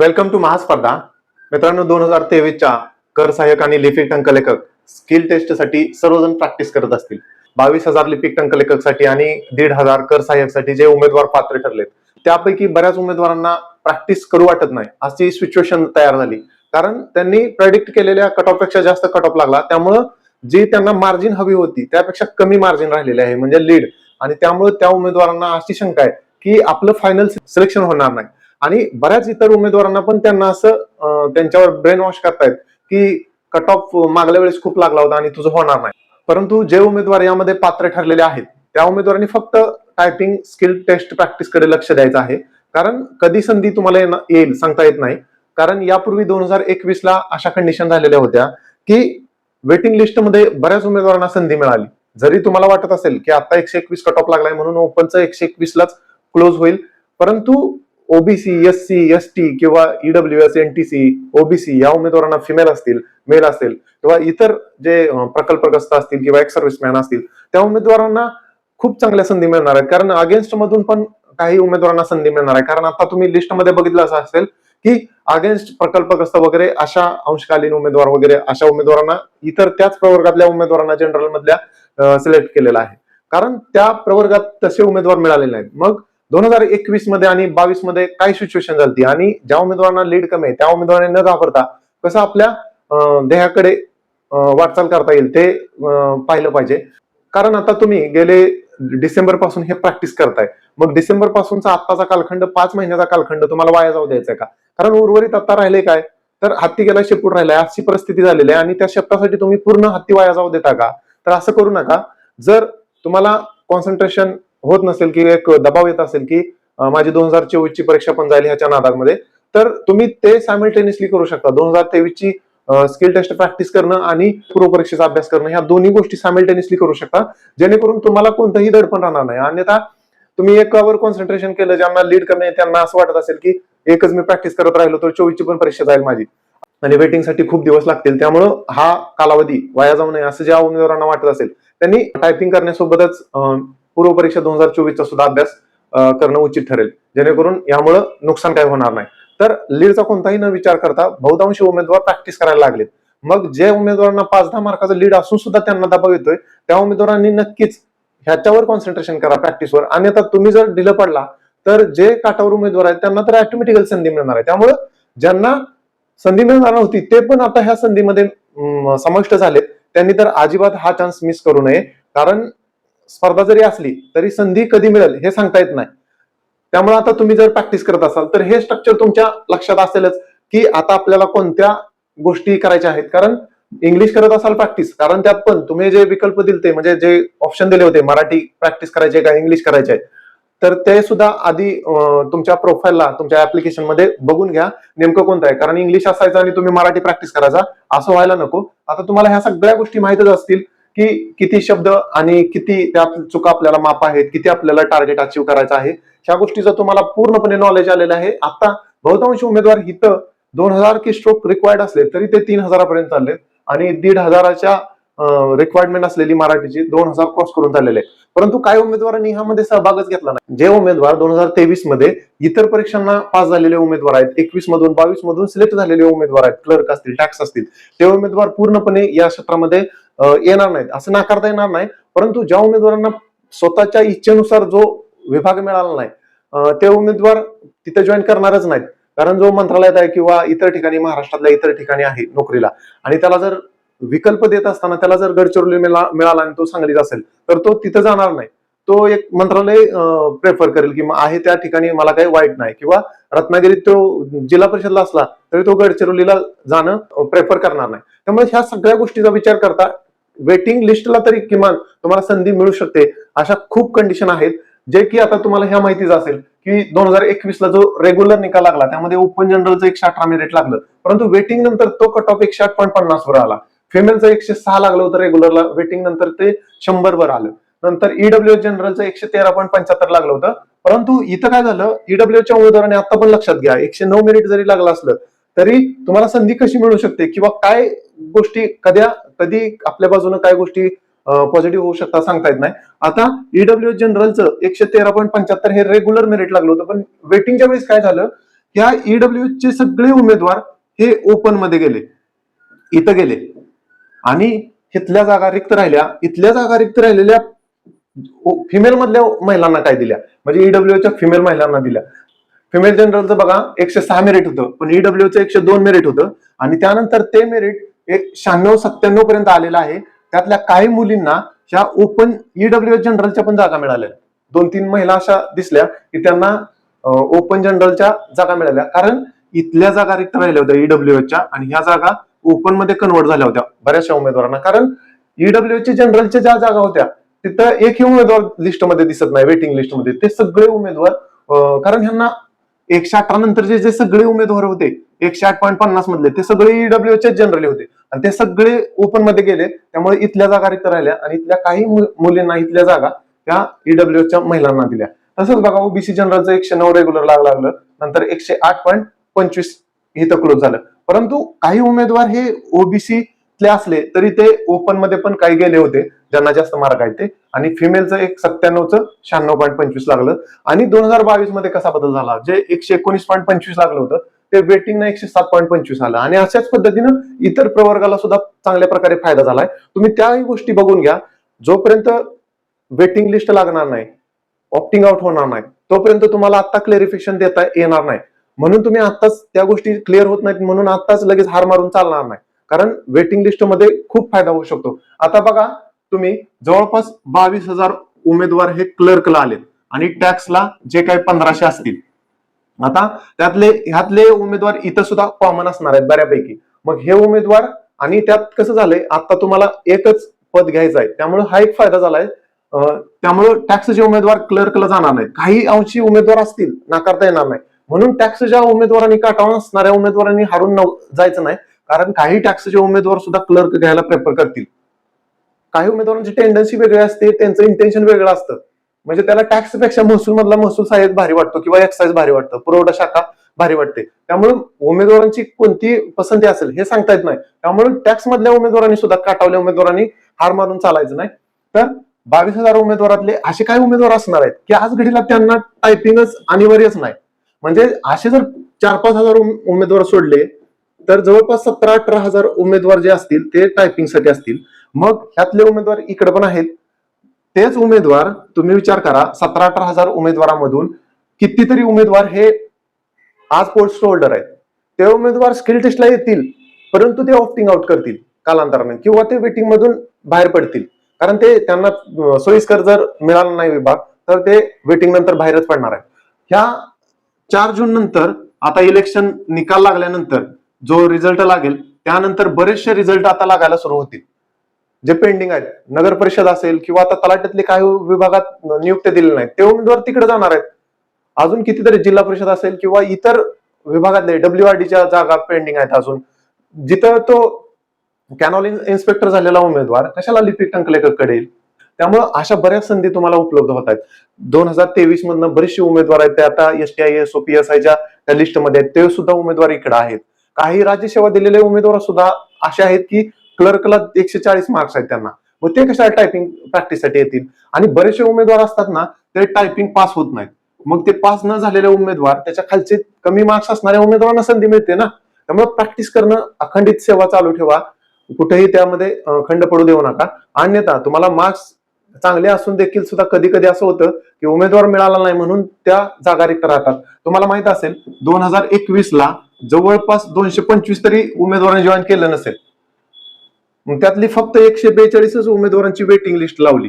Welcome to महास्पर्धा मित्रांनो दोन हजार तेवीसच्या कर सहाय्यक आणि लिपिक टंकलेखक स्किल टेस्टसाठी सर्वजण प्रॅक्टिस करत असतील. बावीस हजार लिपिक टंकलेखकसाठी आणि दीड हजार कर सहाय्यकसाठी जे उमेदवार पात्र ठरलेत त्यापैकी बऱ्याच उमेदवारांना प्रॅक्टिस करू वाटत नाही अशी सिच्युएशन तयार झाली. कारण त्यांनी प्रेडिक्ट केलेल्या कट ऑफपेक्षा जास्त कट ऑफ लागला. त्यामुळं जी त्यांना मार्जिन हवी होती त्यापेक्षा कमी मार्जिन राहिलेले आहे म्हणजे लीड आणि त्यामुळे त्या उमेदवारांना अशी शंका आहे की आपलं फायनल सिलेक्शन होणार नाही. आणि बऱ्याच इतर उमेदवारांना पण त्यांना असं त्यांच्यावर ब्रेन वॉश करतायत की कट ऑफ मागल्या वेळेस खूप लागला होता आणि तुझं होणार नाही. परंतु जे उमेदवार यामध्ये पात्र ठरलेले आहेत त्या उमेदवारांनी फक्त टायपिंग स्किल टेस्ट प्रॅक्टिसकडे लक्ष द्यायचं आहे. कारण कधी संधी तुम्हाला येईल सांगता येत नाही. कारण यापूर्वी दोन हजार एकवीस ला अशा कंडिशन झालेल्या होत्या की वेटिंग लिस्टमध्ये बऱ्याच उमेदवारांना संधी मिळाली. जरी तुम्हाला वाटत असेल की आता एकशे एकवीस कट ऑफ लागलाय म्हणून ओपनचं एकशे एकवीस लाच क्लोज होईल परंतु OBC S C S T किंवा E W S N T C OBC या उमेदवारांना फिमेल असतील मेल असेल किंवा इतर जे प्रकल्पग्रस्त असतील किंवा एक्स सर्व्हिसमॅन असतील त्या उमेदवारांना खूप चांगल्या संधी मिळणार आहेत. कारण अगेन्स्ट मधून पण काही उमेदवारांना संधी मिळणार आहे. कारण आता तुम्ही लिस्टमध्ये बघितलं असं असेल की अगेन्स्ट प्रकल्पग्रस्त वगैरे अशा अंशकालीन उमेदवार वगैरे अशा उमेदवारांना इतर त्याच प्रवर्गातल्या उमेदवारांना जनरल मधल्या सिलेक्ट केलेला आहे. कारण त्या प्रवर्गात तसे उमेदवार मिळालेले नाहीत. मग दोन हजार एकवीसमध्ये आणि बावीसमध्ये काय सिच्युएशन झाली आणि ज्या उमेदवारांना लीड कमी आहे त्या उमेदवारांनी न घाबरता कसं आपल्या देहाकडे वाटचाल करता येईल ते पाहिलं पाहिजे. कारण आता तुम्ही गेले डिसेंबरपासून हे प्रॅक्टिस करताय. मग डिसेंबर पासूनचा आत्ताचा कालखंड पाच महिन्याचा कालखंड तुम्हाला वाया जाऊ द्यायचा का? कारण उर्वरित आता राहिले काय? तर हत्ती गेला शेपूट राहिलाय अशी परिस्थिती झालेली आहे आणि त्या शेपटासाठी तुम्ही पूर्ण हत्ती वाया जाऊ देता का? तर असं करू नका. जर तुम्हाला कॉन्सन्ट्रेशन होत नसेल की एक दबाव येत असेल की माझी दोन हजार चोवीस ची परीक्षा पण जाईल ह्याच्या नादामध्ये तर तुम्ही ते सायमल्टेनियसली करू शकता. दोन हजार तेवीस ची स्किल टेस्ट प्रॅक्टिस करणं आणि पूर्व परीक्षेचा अभ्यास करणं ह्या दोन्ही गोष्टी सायमल्टेनियसली करू शकता. जेणेकरून तुम्हाला कोणतंही दडपण राहणार नाही. अन्यथा तुम्ही एकावर कॉन्सन्ट्रेशन केलं ज्यांना लीड करणे त्यांना असं वाटत असेल की एकच मी प्रॅक्टिस करत राहिलो तर चोवीसची पण परीक्षा जाईल माझी. आणि वेटिंगसाठी खूप दिवस लागतील. त्यामुळं हा कालावधी वाया जाऊ नये असं ज्या उमेदवारांना वाटत असेल. त्यांनी टायपिंग करण्यासोबतच पूर्व परीक्षा दोन हजार चोवीसचा सुद्धा अभ्यास करणं उचित ठरेल. जेणेकरून यामुळं नुकसान काही होणार नाही. तर लीडचा कोणताही न विचार करता बहुतांशी उमेदवार प्रॅक्टिस करायला लागलेत. मग जे उमेदवारांना पाच दहा मार्काचा लीड असून सुद्धा त्यांना दबाव येतोय त्या उमेदवारांनी नक्कीच ह्याच्यावर कॉन्सन्ट्रेशन करा प्रॅक्टिसवर आणि आता तुम्ही जर ढिलं पडला तर जे काटावर उमेदवार आहेत त्यांना तर ऑटोमॅटिकल संधी मिळणार आहे. त्यामुळं ज्यांना संधी मिळणार नव्हती ते पण आता ह्या संधीमध्ये समाविष्ट झालेत. त्यांनी तर अजिबात हा चान्स मिस करू नये. कारण स्पर्धा जरी असली तरी संधी कधी मिळेल हे सांगता येत नाही. त्यामुळे आता तुम्ही जर प्रॅक्टिस करत असाल तर हे स्ट्रक्चर तुमच्या लक्षात असेलच की आता आपल्याला कोणत्या गोष्टी करायच्या आहेत. कारण इंग्लिश करत असाल प्रॅक्टिस कारण त्यात पण तुम्ही जे विकल्प दिले ते म्हणजे जे ऑप्शन दिले होते मराठी प्रॅक्टिस करायचे का इंग्लिश करायचे आहे तर ते सुद्धा आधी तुमच्या प्रोफाईलला तुमच्या ऍप्लिकेशनमध्ये बघून घ्या नेमकं कोणतं आहे. कारण इंग्लिश असायचं आणि तुम्ही मराठी प्रॅक्टिस करायचा असं व्हायला नको. आता तुम्हाला ह्या सगळ्या गोष्टी माहितच असतील. की किती शब्द आणि किती त्या चुका आपल्याला माप आहेत किती आपल्याला टार्गेट अचीव्ह करायचं आहे ह्या गोष्टीचं तुम्हाला पूर्णपणे नॉलेज आलेलं आहे आता बहुतांश उमेदवार इथं दोन हजार की स्ट्रोक रिक्वायर्ड असले तरी ते तीन हजारापर्यंत चालले आणि दीड हजाराच्या रिक्वायरमेंट असलेली मराठीची दोन हजार क्रॉस करून झालेले आहे. परंतु काही उमेदवारांनी ह्यामध्ये सहभागच घेतला नाही जे उमेदवार दोन हजार तेवीसमध्ये इतर परीक्षांना पास झालेले उमेदवार आहेत एकवीस मधून बावीस मधून सिलेक्ट झालेले उमेदवार आहेत क्लर्क असतील टॅक्स असतील ते उमेदवार पूर्णपणे या क्षेत्रामध्ये येणार नाहीत. असं नाकारता येणार नाही. परंतु ज्या उमेदवारांना स्वतःच्या इच्छेनुसार जो विभाग मिळाला नाही ते उमेदवार तिथे जॉईन करणारच नाहीत. कारण जो मंत्रालयात आहे किंवा इतर ठिकाणी महाराष्ट्रातल्या इतर ठिकाणी आहे नोकरीला. आणि त्याला जर विकल्प देत असताना त्याला जर गडचिरोली मिळा मिळाला आणि तो सांगलीत असेल तर तो तिथं जाणार नाही. तो एक मंत्रालय प्रेफर करेल की आहे त्या ठिकाणी मला काही वाईट नाही. किंवा रत्नागिरीत तो जिल्हा परिषदला असला तरी तो गडचिरोलीला जाणं प्रेफर करणार नाही. त्यामुळे ह्या सगळ्या गोष्टीचा विचार करता वेटिंग लिस्टला तरी किमान तुम्हाला संधी मिळू शकते. अशा खूप कंडिशन आहेत जे की आता तुम्हाला ह्या माहितीच असेल की दोन हजार एकवीस ला जो रेग्युलर निकाल लागला त्यामध्ये ओपन जनरलचं एकशे अठरा मेरिट लागलं. परंतु वेटिंग नंतर तो कट ऑफ एकशे आठ पॉईंट पन्नास वर आला. फिमेलचं एकशे सहा लागलं होतं रेग्युलरला वेटिंग नंतर ते शंभर वर आलं. नंतर ईडब्ल्यू जनरलचं एकशे तेरा पॉईंट पंच्याहत्तर लागलं होतं. परंतु इथं काय झालं ईडब्ल्यूच्या उमेदवाराने आता पण लक्षात घ्या. एकशे नऊ मेरिट जरी लागलं असलं तरी तुम्हाला संधी कशी मिळू शकते? किंवा काय गोष्टी कद्या कधी आपल्या बाजूने काय गोष्टी पॉझिटिव्ह होऊ शकतात सांगता येत नाही. आता ईडब्ल्यू जनरलचं एकशे तेरा पॉईंट पंच्याहत्तर हे रेग्युलर मेरिट लागलं होतं पण वेटिंगच्या वेळेस काय झालं? ह्या ईडब्ल्यू चे सगळे उमेदवार हे ओपनमध्ये गेले. इथं गेले. आणि इथल्या जागा रिक्त राहिल्या. इथल्या जागा रिक्त राहिलेल्या फिमेल मधल्या महिलांना काय दिल्या? म्हणजे ईडब्ल्यूच्या फिमेल महिलांना दिल्या. फिमेल जनरलचं बघा एकशे सहा मेरिट होतं पण ईडब्ल्यूचं एकशे दोन मेरिट होतं. आणि त्यानंतर ते मेरिट एक शहाण्णव सत्त्याण्णव पर्यंत आलेलं आहे. त्यातल्या काही मुलींना ह्या ओपन ईडब्ल्यू जनरलच्या पण जागा मिळाल्या. दोन तीन महिला अशा दिसल्या की त्यांना ओपन जनरलच्या जागा मिळाल्या. कारण इथल्या जागा रिक्त राहिल्या होत्या ईडब्ल्यूच्या आणि ह्या जागा ओपनमध्ये कन्वर्ट झाल्या होत्या बऱ्याचशा उमेदवारांना. कारण ईडब्ल्यूच्या जनरलच्या ज्या जागा होत्या तिथं एकही उमेदवार लिस्टमध्ये दिसत नाही वेटिंग लिस्टमध्ये ते सगळे उमेदवार कारण ह्यांना एकशे अठरा नंतरचे जे सगळे उमेदवार होते एकशे आठ पॉईंट पन्नास मधले ते सगळे ईडब्ल्यूचे जनरली होते. आणि ते सगळे ओपनमध्ये गेले त्यामुळे इथल्या जागा रिक्त राहिल्या आणि इथल्या काही मु- मुलींना इथल्या जागा त्या ईडब्ल्यूच्या महिलांना दिल्या. तसंच बघा ओबीसी जनरलचं एकशे नऊ रेग्युलर लाग लागलं नंतर एकशे आठ पॉईंट पंचवीस इथं क्लोज झालं. परंतु काही उमेदवार हे ओबीसी असले तरी ते ओपनमध्ये पण काही गेले होते. ज्यांना जास्त मार्क आहेत ते. आणि फिमेलचं एक सत्त्याण्णवचं शहाण्णव पॉईंट पंचवीस लागलं. आणि दोन हजार बावीसमध्ये कसा बदल झाला? जे एकशे एकोणीस पॉईंट पंचवीस लागलं होतं ते वेटिंग एकशे सात पॉईंट पंचवीस आलं. आणि अशाच पद्धतीनं इतर प्रवर्गाला सुद्धा चांगल्या प्रकारे फायदा झालाय. तुम्ही त्याही गोष्टी बघून घ्या. जोपर्यंत वेटिंग लिस्ट लागणार नाही ऑप्टिंग आउट होणार नाही तोपर्यंत तुम्हाला आता क्लेरिफिकेशन देता येणार नाही. म्हणून तुम्ही आताच त्या गोष्टी क्लिअर होत नाहीत म्हणून आताच लगेच हार मारून चालणार नाही. कारण वेटिंग लिस्टमध्ये खूप फायदा होऊ शकतो. आता बघा तुम्ही जवळपास बावीस हजार उमेदवार हे क्लर्कला आलेत आणि टॅक्सला जे काही पंधराशे असतील. आता त्यातले ह्यातले उमेदवार इथं सुद्धा कॉमन असणार आहेत बऱ्यापैकी. मग हे उमेदवार आणि त्यात कसं झालंय आता तुम्हाला एकच पद घ्यायचं आहे. त्यामुळे हा एक फायदा झालाय. अं, त्यामुळे टॅक्सचे उमेदवार क्लर्कला जाणार नाहीत. काही अंशी उमेदवार असतील नाकारता येणार नाही. म्हणून टॅक्सच्या उमेदवारांनी काटावून असणाऱ्या उमेदवारांनी हारून जायचं नाही. कारण काही टॅक्सचे उमेदवार सुद्धा क्लर्क घ्यायला प्रेफर करतील. काही उमेदवारांची टेंडन्सी वेगळी असते त्यांचं इंटेन्शन वेगळं असतं. म्हणजे त्याला टॅक्सपेक्षा महसूल मधला महसूल सहाय्यक भारी वाटतो किंवा एक्साईज भारी वाटतं पुरवठा शाखा भारी वाटते. त्यामुळे उमेदवारांची कोणती पसंती असेल हे सांगता येत नाही. त्यामुळे टॅक्स मधल्या उमेदवारांनी सुद्धा काटावल्या उमेदवारांनी हार मारून चालायचं नाही. तर बावीस हजार उमेदवारातले असे काही उमेदवार असणार आहेत की आज घडीला त्यांना टायपिंगच अनिवार्यच नाही. म्हणजे असे जर चार पाच हजार उमेदवार सोडले तर जवळपास सतरा अठरा हजार उमेदवार जे असतील ते टायपिंगसाठी असतील. मग ह्यातले उमेदवार इकडे पण आहेत. तेच उमेदवार तुम्ही विचार करा सतरा अठरा हजार उमेदवारामधून कितीतरी उमेदवार हे आज पोस्ट होल्डर आहेत. ते उमेदवार स्किल टेस्टला येतील परंतु ते ऑप्टिंग आउट करतील कालांतराने किंवा ते वेटिंग मधून बाहेर पडतील. कारण ते त्यांना सोयीस्कर जर मिळाला नाही विभाग तर ते वेटिंग नंतर बाहेरच पडणार आहे ह्या चार जून नंतर आता इलेक्शन निकाल लागल्यानंतर जो रिझल्ट लागेल त्यानंतर बरेचसे रिझल्ट आता लागायला सुरू होतील. जे पेंडिंग आहेत नगर परिषद असेल किंवा आता तलाट्यातले काही विभागात नियुक्त्या दिलेल्या नाहीत ते उमेदवार तिकडे जाणार आहेत. अजून कितीतरी जिल्हा परिषद असेल किंवा इतर विभागातले डब्ल्यू आर डीच्या जागा पेंडिंग आहेत अजून. जिथं तो कॅनॉल इन्स्पेक्टर झालेला उमेदवार कशाला लिपिक टंकलेकर येईल? त्यामुळे अशा बऱ्याच संधी तुम्हाला उपलब्ध होत आहेत. दोन हजार तेवीस मधनं बरेचसे उमेदवार आहेत ते आता S T I S O P S आयच्या त्या लिस्टमध्ये आहेत ते सुद्धा उमेदवार इकडे आहेत. काही राज्यसेवा दिलेले उमेदवार सुद्धा असे आहेत की क्लर्कला एकशे चाळीस मार्क्स आहेत त्यांना. मग ते कशाला टायपिंग प्रॅक्टिससाठी येतील? आणि बरेचसे उमेदवार असतात ना ते टायपिंग पास होत नाहीत. मग ते पास न झालेले उमेदवार त्याच्या खालचे कमी मार्क्स असणाऱ्या उमेदवारांना संधी मिळते ना? त्यामुळे प्रॅक्टिस करणं अखंडित सेवा चालू ठेवा. कुठेही त्यामध्ये खंड पडू देऊ नका. अन्यथा तुम्हाला मार्क्स चांगले असून देखील सुद्धा कधी कधी असं होतं की उमेदवार मिळाला नाही म्हणून त्या जागा रिक्त राहतात. तुम्हाला माहीत असेल दोन हजार एकवीस ला जवळपास दोनशे पंचवीस तरी उमेदवारांनी जॉईन केलं नसेल. मग त्यातली फक्त एकशे बेचाळीसच उमेदवारांची वेटिंग लिस्ट लावली.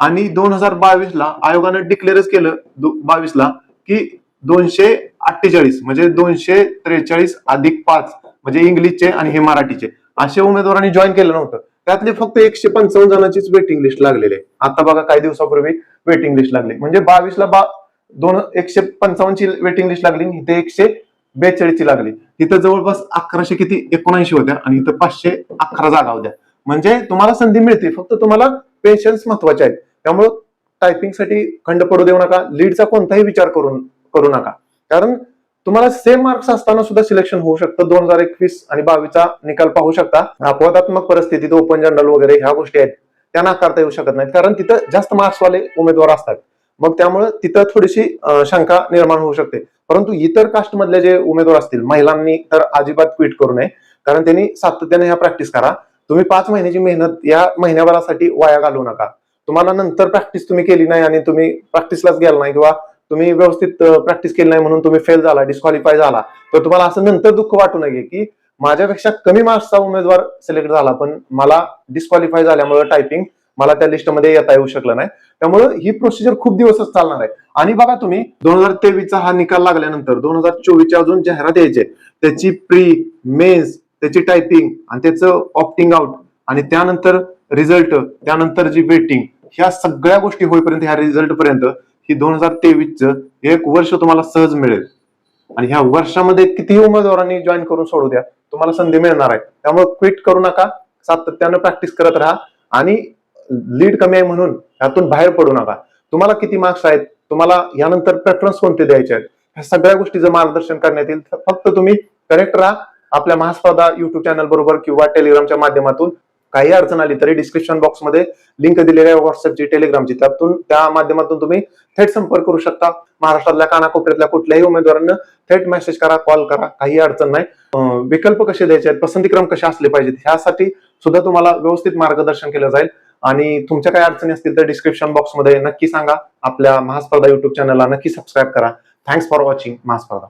आणि दोन हजार बावीस ला आयोगानं डिक्लेअरच केलं बावीस ला की दोनशे अठ्ठेचाळीस म्हणजे दोनशे त्रेचाळीस अधिक पाच म्हणजे इंग्लिशचे आणि हे मराठीचे असे उमेदवारांनी जॉईन केलं नव्हतं. त्यातले फक्त एकशे पंचावन्न जणांचीच वेटिंग लिस्ट लागलेली आहे. आता बघा काही दिवसापूर्वी वेटिंग लिस्ट लागली. म्हणजे बावीस ला बा दोन एकशे पंचावन्नची वेटिंग लिस्ट लागली ते इथे एकशे बेचाळीसची लागली. तिथं जवळपास अकराशे किती? एकोणऐंशी होत्या आणि इथं पाचशे अकरा जागा होत्या. म्हणजे तुम्हाला संधी मिळते. फक्त तुम्हाला पेशन्स महत्त्वाचे आहेत. त्यामुळं टायपिंगसाठी खंड पडू देऊ नका. लीडचा कोणताही विचार करून करू नका. कारण तुम्हाला सेम मार्क्स असताना सुद्धा सिलेक्शन होऊ शकतं. दोन हजार एकवीस आणि बावीसचा निकाल पाहू शकता. अपवादात्मक परिस्थितीत ओपन जनरल वगैरे ह्या गोष्टी आहेत. त्या नाकारता येऊ शकत नाहीत. कारण तिथं जास्त मार्क्स वाले उमेदवार असतात. मग त्यामुळे तिथं थोडीशी शंका निर्माण होऊ शकते. परंतु इतर कास्टमधले जे उमेदवार असतील महिलांनी तर अजिबात ट्विट करू नये. कारण त्यांनी सातत्याने ह्या प्रॅक्टिस करा. तुम्ही पाच महिन्याची मेहनत या महिन्याभरासाठी वाया घालवू नका. तुम्हाला नंतर प्रॅक्टिस तुम्ही केली नाही आणि तुम्ही प्रॅक्टिसलाच गेला नाही किंवा तुम्ही व्यवस्थित प्रॅक्टिस केली नाही म्हणून तुम्ही फेल झाला डिस्क्वालिफाय झाला तर तुम्हाला असं नंतर दुःख वाटू नये की माझ्यापेक्षा कमी मार्क्सचा उमेदवार सिलेक्ट झाला. पण मला डिस्क्वालिफाय झाल्यामुळे टायपिंग मला त्या लिस्टमध्ये येता येऊ शकलं नाही. त्यामुळे ही प्रोसिजर खूप दिवसच चालणार आहे. आणि बघा तुम्ही दोन हजार तेवीसचा हा निकाल लागल्यानंतर दोन हजार चोवीसच्या अजून जाहिरात यायचे. त्याची प्री मेन्स त्याची टायपिंग आणि त्याचं ऑप्टिंग आउट आणि त्यानंतर रिझल्ट त्यानंतर जी वेटिंग ह्या सगळ्या गोष्टी होईपर्यंत ह्या रिझल्ट पर्यंत ही दोन हजार तेवीसचं एक वर्ष तुम्हाला सहज मिळेल. आणि ह्या वर्षामध्ये कितीही उमेदवारांनी जॉईन करून सोडू द्या तुम्हाला संधी मिळणार आहे. त्यामुळे क्विट करू नका सातत्यानं प्रॅक्टिस करत राहा. आणि लीड कमी आहे म्हणून यातून बाहेर पडू नका. तुम्हाला किती मार्क्स आहेत? तुम्हाला यानंतर प्रेफरन्स कोणते द्यायचे आहेत? ह्या सगळ्या गोष्टीचं मार्गदर्शन करण्यात येईल. फक्त तुम्ही करेक्ट राहा. आपल्या महास्पर्धा युट्यूब चॅनल बरोबर किंवा टेलिग्रामच्या माध्यमातून काही अडचण आली तरी डिस्क्रिप्शन बॉक्समध्ये लिंक दिलेली आहे व्हॉट्सअपची टेलिग्रामची त्यातून त्या माध्यमातून तुम्ही थेट संपर्क करू शकता. महाराष्ट्रातल्या कानाकोपऱ्यातल्या कुठल्याही उमेदवारांना थेट मेसेज करा कॉल करा. काही अडचण नाही. विकल्प कसे द्यायचे आहेत? पसंतीक्रम कसे असले पाहिजेत? ह्यासाठी सुद्धा तुम्हाला व्यवस्थित मार्गदर्शन केलं जाईल. आणि तुमच्या काही अडचणी असतील तर डिस्क्रिप्शन बॉक्समध्ये नक्की सांगा. आपल्या महास्पर्धा युट्यूब चॅनलला नक्की सबस्क्राईब करा. Thanks for watching Mahaspardha.